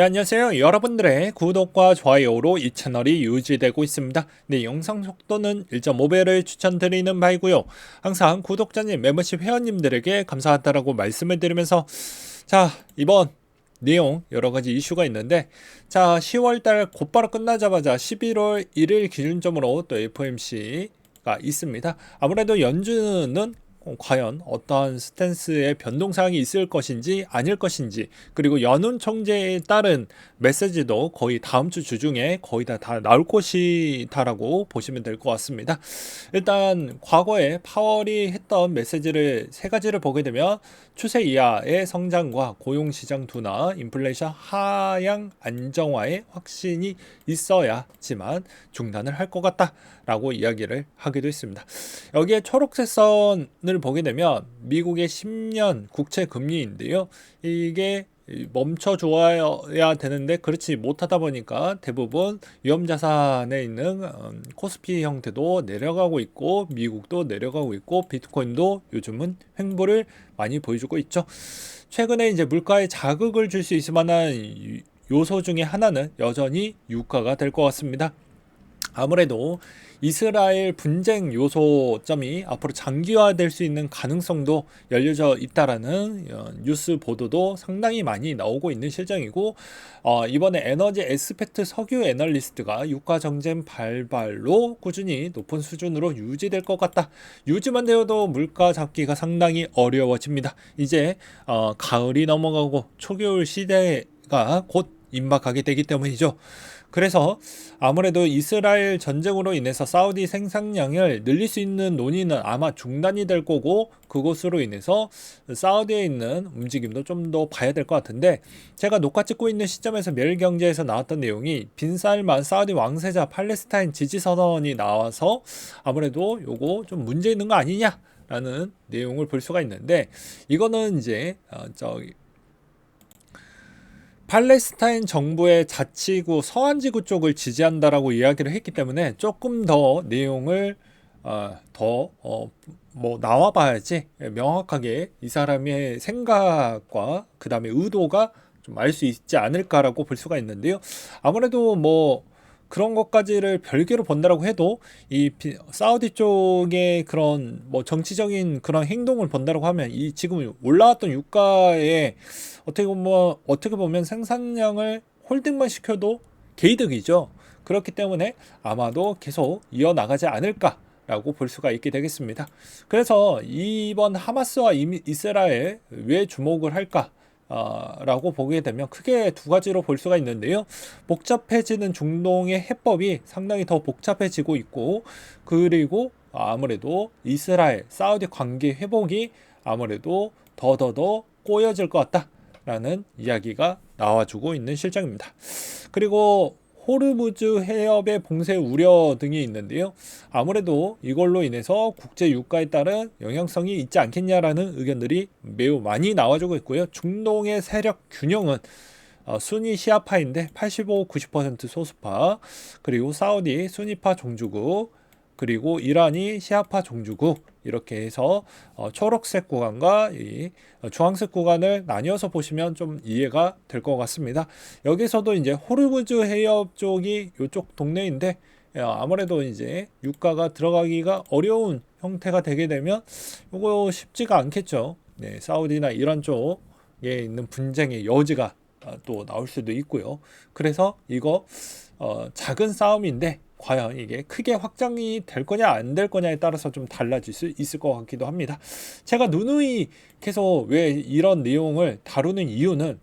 네, 안녕하세요. 여러분들의 구독과 좋아요로 이 채널이 유지되고 있습니다. 네, 영상 속도는 1.5배를 추천드리는 바이고요. 항상 구독자님, 멤버십 회원님들에게 감사하다라고 말씀을 드리면서 자, 이번 내용 여러 가지 이슈가 있는데 자, 10월 달 곧바로 끝나자마자 11월 1일 기준점으로 또 FOMC가 있습니다. 아무래도 연준은 어, 과연 어떠한 스탠스의 변동사항이 있을 것인지 아닐 것인지 그리고 연운 총재에 따른 메시지도 거의 다음 주 주중에 거의 다, 다 나올 것이다라고 보시면 될 것 같습니다. 일단 과거에 파월이 했던 메시지를 세 가지를 보게 되면 추세 이하의 성장과 고용 시장 둔화, 인플레이션 하향 안정화의 확신이 있어야지만 중단을 할 것 같다라고 이야기를 하기도 했습니다. 여기에 초록색 선을 보게 되면 미국의 10년 국채 금리인데요. 이게 멈춰 줘야 되는데 그렇지 못하다 보니까 대부분 위험 자산에 있는 음, 코스피 형태도 내려가고 있고 미국도 내려가고 있고 비트코인도 요즘은 횡보를 많이 보여주고 있죠. 최근에 이제 물가에 자극을 줄 수 있을 만한 요소 중에 하나는 여전히 유가가 될 것 같습니다. 아무래도 이스라엘 분쟁 요소점이 앞으로 장기화될 수 있는 가능성도 열려져 있다라는 어, 뉴스 보도도 상당히 많이 나오고 있는 실정이고 어, 이번에 에너지 에스펙트 석유 애널리스트가 유가 정쟁 발발로 꾸준히 높은 수준으로 유지될 것 같다. 유지만 되어도 물가 잡기가 상당히 어려워집니다. 이제 어, 가을이 넘어가고 초겨울 시대가 곧 임박하게 되기 때문이죠. 그래서 아무래도 이스라엘 전쟁으로 인해서 사우디 생산량을 늘릴 수 있는 논의는 아마 중단이 될 거고 그것으로 인해서 사우디에 있는 움직임도 좀 더 봐야 될 것 같은데 제가 녹화 찍고 있는 시점에서 멸경제에서 나왔던 내용이 빈살만 사우디 왕세자 팔레스타인 지지 선언이 나와서 아무래도 요거 좀 문제 있는 거 아니냐 라는 내용을 볼 수가 있는데 이거는 이제 어 저기 팔레스타인 정부의 자치구 서한지구 쪽을 지지한다라고 이야기를 했기 때문에 조금 더 내용을 어, 더 어, 뭐 나와봐야지 명확하게 이 사람의 생각과 그 다음에 의도가 좀 알 수 있지 않을까라고 볼 수가 있는데요. 아무래도 뭐 그런 것까지를 별개로 본다라고 해도 이 사우디 쪽의 그런 뭐 정치적인 그런 행동을 본다라고 하면 이 지금 올라왔던 유가에 어떻게 보면 어떻게 보면 생산량을 홀딩만 시켜도 개이득이죠. 그렇기 때문에 아마도 계속 이어나가지 않을까 라고 볼 수가 있게 되겠습니다. 그래서 이번 하마스와 이스라엘 왜 주목을 할까? 어, 라고 보게 되면 크게 두 가지로 볼 수가 있는데요. 복잡해지는 중동의 해법이 상당히 더 복잡해지고 있고 그리고 아무래도 이스라엘 사우디 관계 회복이 아무래도 더더더 꼬여질 것 같다라는 이야기가 나와주고 있는 실정입니다. 그리고 호르무즈 해협의 봉쇄 우려 등이 있는데요. 아무래도 이걸로 인해서 국제 유가에 따른 영향성이 있지 않겠냐라는 의견들이 매우 많이 나와주고 있고요. 중동의 세력 균형은 어, 순위 시아파인데 85, 90% 소수파 그리고 사우디 순위파 종주국 그리고 이란이 시아파 종주국 이렇게 해서 어, 초록색 구간과 이 어, 주황색 구간을 나뉘어서 보시면 좀 이해가 될 것 같습니다. 여기서도 이제 호르무즈 해협 쪽이 이쪽 동네인데 어, 아무래도 이제 유가가 들어가기가 어려운 형태가 되게 되면 이거 쉽지가 않겠죠. 네, 사우디나 이란 쪽에 있는 분쟁의 여지가 어, 또 나올 수도 있고요. 그래서 이거 어, 작은 싸움인데 과연 이게 크게 확장이 될 거냐 안 될 거냐에 따라서 좀 달라질 수 있을 것 같기도 합니다. 제가 누누이 계속 왜 이런 내용을 다루는 이유는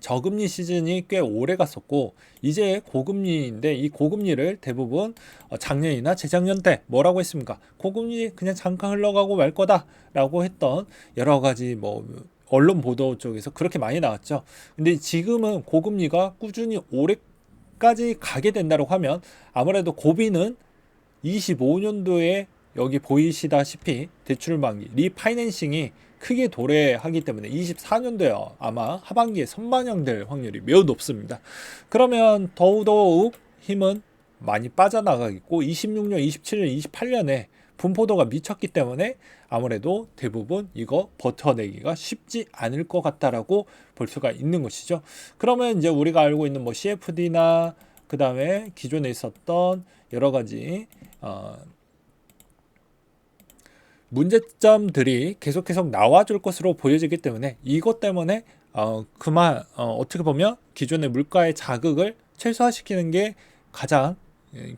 저금리 시즌이 꽤 오래 갔었고 이제 고금리인데 이 고금리를 대부분 어, 작년이나 재작년 때 뭐라고 했습니까? 고금리 그냥 잠깐 흘러가고 말 거다라고 했던 여러 가지 뭐 언론 보도 쪽에서 그렇게 많이 나왔죠. 근데 지금은 고금리가 꾸준히 오래 까지 가게 된다고 하면 아무래도 고비는 25년도에 여기 보이시다시피 대출 만기 리파이낸싱이 크게 도래하기 때문에 24년도에 아마 하반기에 선반영될 확률이 매우 높습니다. 그러면 더더욱 힘은 많이 빠져나가겠고 26년, 27년, 28년에 분포도가 미쳤기 때문에 아무래도 대부분 이거 버텨내기가 쉽지 않을 것 같다라고 볼 수가 있는 것이죠. 그러면 이제 우리가 알고 있는 뭐 CFD나 그 다음에 기존에 있었던 여러 가지 어, 문제점들이 계속 계속 나와줄 것으로 보여지기 때문에 이것 때문에 어, 그만 어, 어떻게 보면 기존의 물가의 자극을 최소화시키는 게 가장 예,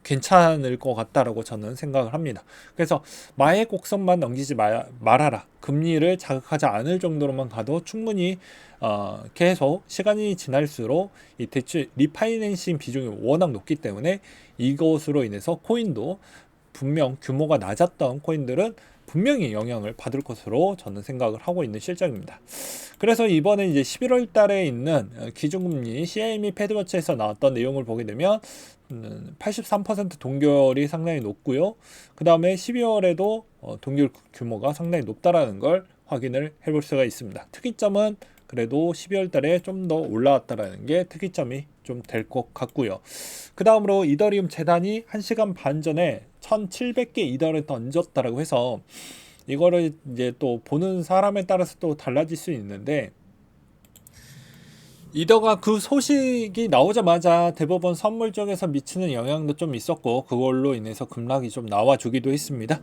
괜찮을 것 같다라고 저는 생각을 합니다. 그래서 마의 곡선만 넘기지 마, 말아라. 금리를 자극하지 않을 정도로만 가도 충분히 어, 계속 시간이 지날수록 이 대출 리파이낸싱 비중이 워낙 높기 때문에 이것으로 인해서 코인도 분명 규모가 낮았던 코인들은 분명히 영향을 받을 것으로 저는 생각을 하고 있는 실정입니다. 그래서 이번에 이제 11월 달에 있는 어, 기준금리 CME 패드워치에서 나왔던 내용을 보게 되면 83% 음, 동결이 상당히 높고요. 그 다음에 12월에도 어, 동결 규모가 상당히 높다라는 걸 확인을 해볼 수가 있습니다. 특이점은 그래도 12월 달에 좀 더 올라왔다라는 게 특이점이 좀 될 것 같고요. 그 다음으로 이더리움 재단이 1시간 반 전에 1700개 이더를 던졌다라고 해서 이거를 이제 또 보는 사람에 따라서 또 달라질 수 있는데 이더가 그 소식이 나오자마자 대법원 선물 쪽에서 미치는 영향도 좀 있었고 그걸로 인해서 급락이 좀 나와주기도 했습니다.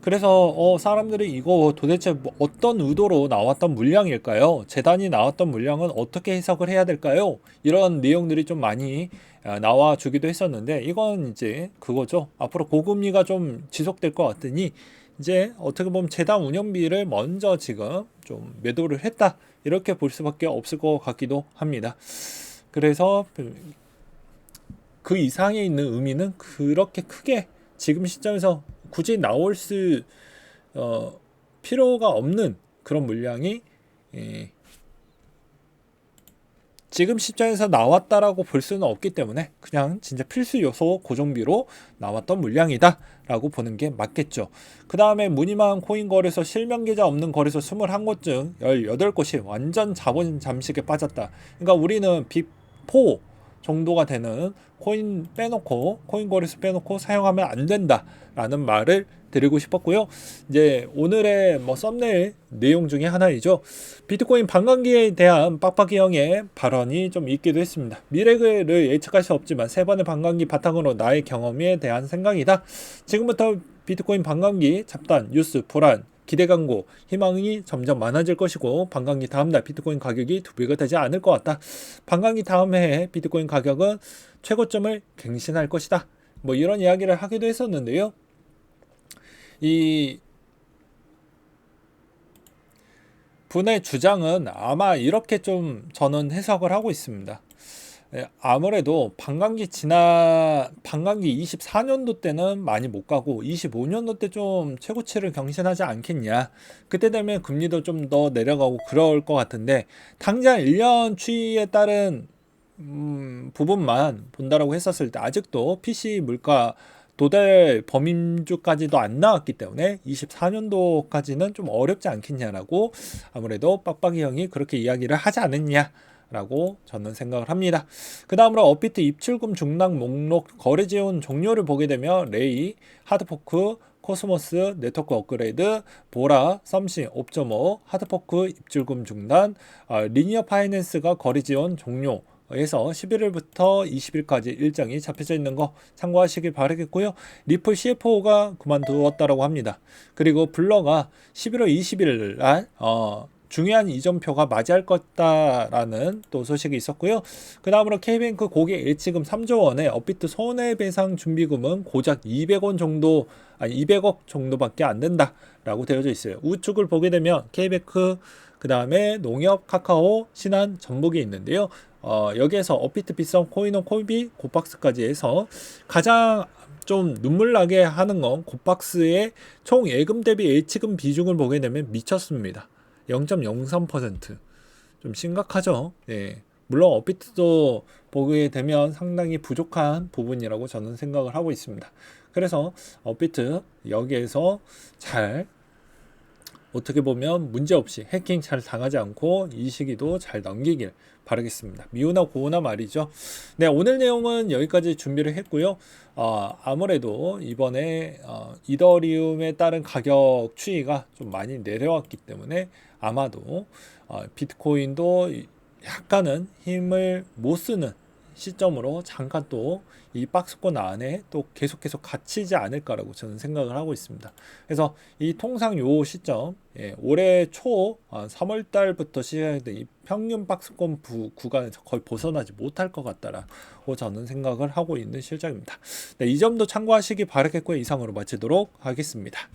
그래서 어, 사람들이 이거 도대체 뭐 어떤 의도로 나왔던 물량일까요? 재단이 나왔던 물량은 어떻게 해석을 해야 될까요? 이런 내용들이 좀 많이 아, 나와주기도 했었는데 이건 이제 그거죠. 앞으로 고금리가 좀 지속될 것 같으니 이제 어떻게 보면 재단 운영비를 먼저 지금 좀 매도를 했다 이렇게 볼 수밖에 없을 것 같기도 합니다. 그래서 그 이상에 있는 의미는 그렇게 크게 지금 시점에서 굳이 나올 수 어, 필요가 없는 그런 물량이 예, 지금 시점에서 나왔다라고 볼 수는 없기 때문에 그냥 진짜 필수 요소 고정비로 나왔던 물량이다 라고 보는 게 맞겠죠. 그 다음에 무늬만 코인 거래소 실명 계좌 없는 거래소 21곳 중 18곳이 완전 자본 잠식에 빠졌다. 그러니까 우리는 빅4 정도가 되는 코인 빼놓고 코인 거래소 빼놓고 사용하면 안 된다라는 말을 드리고 싶었고요. 이제 오늘의 뭐 썸네일 내용 중에 하나이죠. 비트코인 반감기에 대한 빡빡이 형의 발언이 좀 있기도 했습니다. 미래를 예측할 수 없지만 세 번의 반감기 바탕으로 나의 경험에 대한 생각이다. 지금부터 비트코인 반감기 잡단 뉴스 불안 기대 광고 희망이 점점 많아질 것이고 반감기 다음날 비트코인 가격이 두 배가 되지 않을 것 같다. 반감기 다음 해에 비트코인 가격은 최고점을 갱신할 것이다. 뭐 이런 이야기를 하기도 했었는데요. 이 분의 주장은 아마 이렇게 좀 저는 해석을 하고 있습니다. 예, 아무래도 반감기 지나 반감기 24년도 때는 많이 못 가고 25년도 때 좀 최고치를 경신하지 않겠냐. 그때 되면 금리도 좀 더 내려가고 그럴 것 같은데 당장 1년 추이에 따른 음, 부분만 본다라고 했었을 때 아직도 PC 물가 도달 범임주까지도 안 나왔기 때문에 24년도까지는 좀 어렵지 않겠냐라고 아무래도 빡빡이 형이 그렇게 이야기를 하지 않았냐. 라고 저는 생각을 합니다. 그 다음으로 업비트 입출금 중락 목록 거래 지원 종료를 보게 되면 레이, 하드포크, 코스모스, 네트워크 업그레이드, 보라, 썸싱, 옵저모, 하드포크 입출금 중단, 어, 리니어 파이낸스가 거래 지원 종료, 에서 11일부터 20일까지 일정이 잡혀져 있는 거 참고하시길 바라겠고요. 리플 CFO가 그만두었다라고 합니다. 그리고 블러가 11월 20일 날 어, 중요한 이전표가 맞이할 것다라는 또 소식이 있었고요. 그 다음으로 K뱅크 고객 예치금 3조 원에 업비트 손해배상 준비금은 고작 200원 정도 아니 200억 정도밖에 안 된다라고 되어져 있어요. 우측을 보게 되면 K뱅크 그 다음에 농협, 카카오, 신한, 전북이 있는데요. 어, 여기에서 업비트 비썸, 코인원, 코이비, 고박스까지 해서 가장 좀 눈물 나게 하는 건 고박스의 총 예금 대비 예치금 비중을 보게 되면 미쳤습니다. 0.03%좀 심각하죠. 예. 물론 업비트도 보게 되면 상당히 부족한 부분이라고 저는 생각을 하고 있습니다. 그래서 업비트 여기에서 잘 어떻게 보면 문제 없이 해킹 잘 당하지 않고 이 시기도 잘 넘기길 바라겠습니다. 미우나 고우나 말이죠. 네, 오늘 내용은 여기까지 준비를 했고요. 어, 아무래도 이번에 어, 이더리움에 따른 가격 추이가 좀 많이 내려왔기 때문에 아마도 어, 비트코인도 약간은 힘을 못 쓰는 시점으로 잠깐 또 이 박스권 안에 또 계속 계속 갇히지 않을까라고 저는 생각을 하고 있습니다. 그래서 이 통상 요 시점 예, 올해 초 아, 3월 달부터 시작된 이 평균 박스권 부, 구간에서 거의 벗어나지 못할 것 같다라고 저는 생각을 하고 있는 실정입니다. 네, 이 점도 참고하시기 바라겠고요. 이상으로 마치도록 하겠습니다.